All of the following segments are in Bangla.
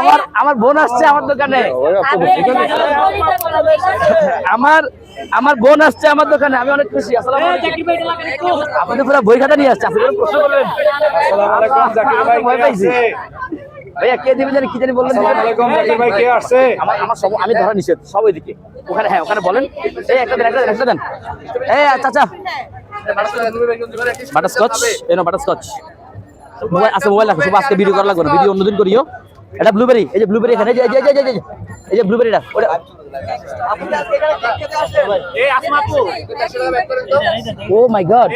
আমার আমার বোন আসছে আমার দোকানে। আমার আমার বোন আসছে আমার দোকানে আমি অনেক খুশি আসসালামু আলাইকুম। আপনাদের পুরো বই খাতা নিয়ে আসছে আপনি প্রশ্ন করবেন? আমি ভয় পাইছি। ভাইয়া কে জানি কি জানি বললেন। আসসালামু ভাই, কে আসছে? আমার আমার সব আমি ধরা নিষেধ সব ওইদিকে। ওখানে হ্যাঁ ওখানে বলেন। এই একটা দেন একটা দেন একটা দেন। এই চাচা বাটারস্কচ এই বাটারস্কচ মোবাইল আছে মোবাইল রাখো সব আজকে ভিডিও করা লাগবে না ভিডিও অন্যদিন করিও। এটা ব্লুবেরি এই যে ব্লুবেরি এখানে এই যে এই যে এই যে, এই যে, ব্লুবেরিটা ওটা ও মাই গড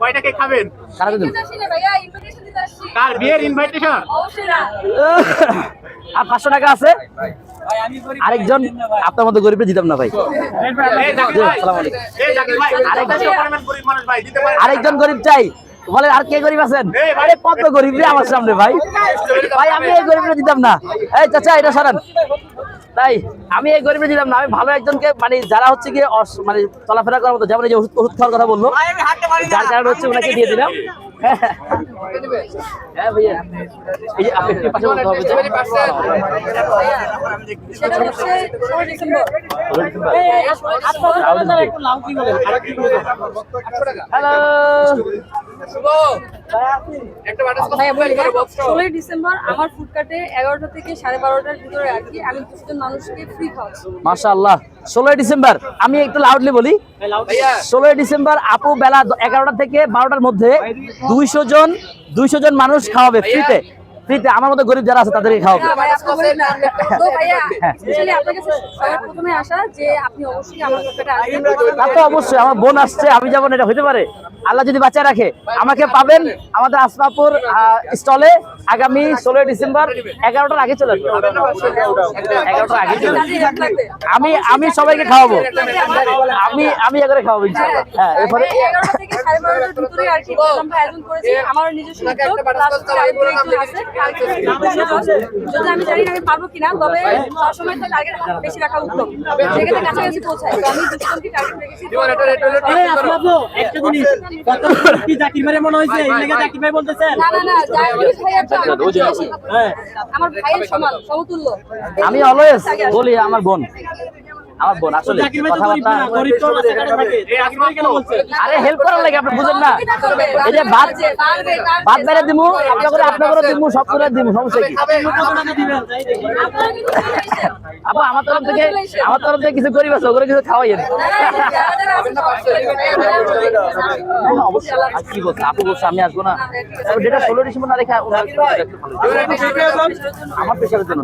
কয়টা কেক খাবেন? কারা দিন কার বিয়ের ইনভাইটেশন আর পাঁচশো টাকা আছে। আরেকজন আপনার মতো গরিবের দিতাম না ভাই। আরেকজন গরিব চাই। বলে আর কে গরিব আছেন আরে কত গরিব রে আমার সামনে ভাই ভাই আমি এই গরিবরে দিতাম না এই চাচা এটা সরান তাই আমি এই গরিবরে দিতাম না আমি ভালো একজনকে মানে যারা হচ্ছে কি মানে চলাফেরা করার মতো যেমন এই যে ওষুধ ওষুধ খাওয়ার কথা বলল যার কারণে হচ্ছে ওনাকে দিয়ে দিলাম হ্যাঁ ভাইয়া এই যে আপনি পাশে বলতে হবে হ্যালো ষোলোই ডিসেম্বর আমার ফুডকার্টে এগারোটা থেকে সাড়ে বারোটার ভিতরে আর কি আমি দুশো জন মানুষকে ফ্রি খাওয়াচ্ছি। মাশাআল্লাহ। ষোলোই ডিসেম্বর আমি একটু লাউডলি বলি। ষোলোই ডিসেম্বর আপু বেলা এগারোটা থেকে বারোটার মধ্যে দুইশো জন দুইশো জন মানুষ খাওয়াবে ফ্রিতে ফ্রিতে আমার মতো গরিব যারা আছে তাদেরকে খাওয়াবে। তো অবশ্যই আমার তা তো অবশ্যই আমার বোন আসছে আমি যাব না এটা হতে পারে? আল্লাহ যদি বাঁচায় রাখে আমাকে পাবেন আমাদের আসমাপুর স্টলে। আগামী ষোলোই ডিসেম্বর এগারোটার আগে চলে আসবে। এগারোটার আগে চলে। আমি আমি সবাইকে খাওয়াবো। আমি আমি এগারে খাওয়াবো হ্যাঁ এরপরে আমি জানি আমি পারব কিনা তবে সবসময় তো টার্গেট বেশি রাখা উত্তম। সেক্ষেত্রে কাছাকাছি পৌঁছায়। তো আমি টার্গেট রেখেছি? এই আসমা আপু, একটা জিনিস কত কি জাকির ভাইয়ের মনে হয়েছে? এই লেগে জাকির ভাই না না না হ্যাঁ। আমি অলওয়েজ বলি আমার বোন। আমার বোন আসলে বলছেন আরে হেল্প করার লাগে আপনি বুঝেন না। এই যে ভাত ভাত বেড়ে দিমু আপনার করে আপনার করে দিমু সব করে দিমু সমস্যা কি? আপু আমার তরফ থেকে আমার তরফ থেকে কিছু গরিব আছে ওগুলো কিছু খাওয়াইয়েন। হ্যাঁ, কি বলছে আপু বলছে আমি আসব না যেটা ষোলো ডিসেম্বর না রেখে আমার পেশারের জন্য